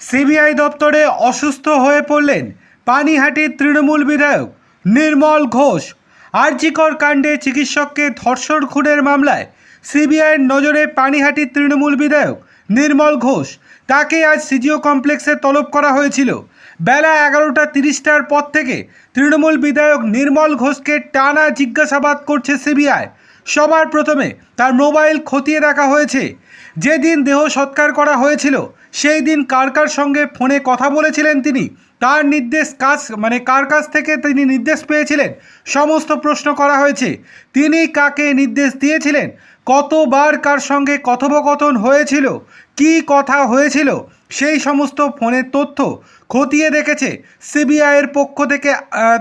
CBI দপ্তরে অসুস্থ হয়ে পড়লেন পানিহাটির তৃণমূল বিধায়ক নির্মল ঘোষ। আরজিকর কাণ্ডে চিকিৎসককে ধর্ষণ খুনের মামলায় সিবিআইয়ের নজরে পানিহাটির তৃণমূল বিধায়ক নির্মল ঘোষ। তাকে আজ সিজিও কমপ্লেক্সে তলব করা হয়েছিল। বেলা এগারোটা তিরিশটার পর থেকে তৃণমূল বিধায়ক নির্মল ঘোষকে টানা জিজ্ঞাসাবাদ করছে সিবিআই। সবার প্রথমে তার মোবাইল খতিয়ে দেখা হয়েছে। যেদিন দেহ সৎকার করা হয়েছিল, সেই দিন কার কার সঙ্গে ফোনে কথা বলেছিলেন তিনি। তার নির্দেশ কাজ মানে কার কাছ থেকে তিনি নির্দেশ পেয়েছিলেন? সমস্ত প্রশ্ন করা হয়েছে। তিনি কাকে নির্দেশ দিয়েছিলেন? কতবার কার সঙ্গে কথোপকথন হয়েছিল? কি কথা হয়েছিল? সেই সমস্ত ফোনের তথ্য খতিয়ে দেখেছে সিবিআইয়ের পক্ষ থেকে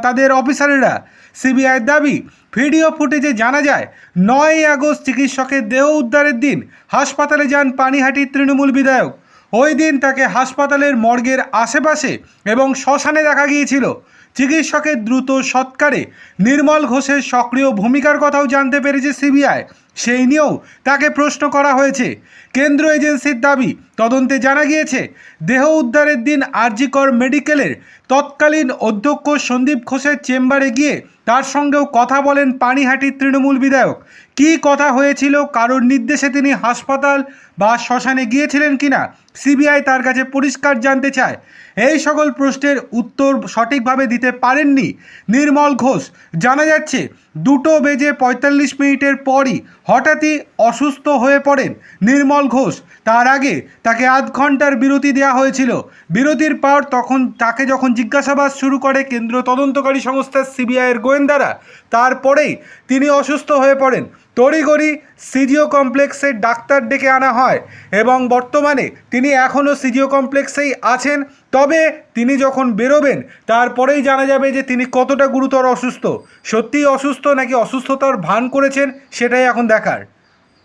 তাদের অফিসারেরা। সিবিআইয়ের দাবি, ভিডিও ফুটেজে জানা যায় নয় আগস্ট চিকিৎসকের দেহ উদ্ধারের দিন হাসপাতালে যান পানিহাটির তৃণমূল বিধায়ক। ওই দিন তাকে হাসপাতালের মর্গের আশেপাশে এবং শ্মশানে দেখা গিয়েছিল। চিকিৎসকের দ্রুত সৎকারে নির্মল ঘোষের সক্রিয় ভূমিকার কথাও জানতে পেরেছে সিবিআই। সেই নিয়েও তাকে প্রশ্ন করা হয়েছে। কেন্দ্র এজেন্সির দাবি তদন্তে জানা গিয়েছে, দেহ উদ্ধারের দিন আরজিকর মেডিকেলের তৎকালীন অধ্যক্ষ সন্দীপ ঘোষের চেম্বারে গিয়ে তার সঙ্গেও কথা বলেন পানিহাটির তৃণমূল বিধায়ক। কী কথা হয়েছিল, কারোর নির্দেশে তিনি হাসপাতাল বা শ্মশানে গিয়েছিলেন কিনা, সিবিআই তার কাছে পরিষ্কার জানতে চায়। এই সকল প্রশ্নের উত্তর সঠিকভাবে দিতে পারেননি নির্মল ঘোষ। জানা যাচ্ছে, দুটো বেজে পঁয়তাল্লিশ মিনিটের পরই হঠাৎই অসুস্থ হয়ে পড়েন নির্মল ঘোষ। তার আগে তাকে আধ ঘণ্টার বিরতি দেওয়া হয়েছিল। বিরতির পর তখন তাকে যখন জিজ্ঞাসাবাদ শুরু করে কেন্দ্রীয় তদন্তকারী সংস্থা সিবিআইয়ের গোয়েন্দারা, তারপরেই তিনি অসুস্থ হয়ে পড়েন। তড়িঘড়ি সিজিও কমপ্লেক্সের ডাক্তার ডেকে আনা হয় এবং বর্তমানে তিনি এখনও সিজিও কমপ্লেক্সেই আছেন। তবে তিনি যখন বেরোবেন, তারপরেই জানা যাবে যে তিনি কতটা গুরুতর অসুস্থ। সত্যিই অসুস্থ নাকি অসুস্থতার ভান করেছেন, সেটাই এখন দেখার।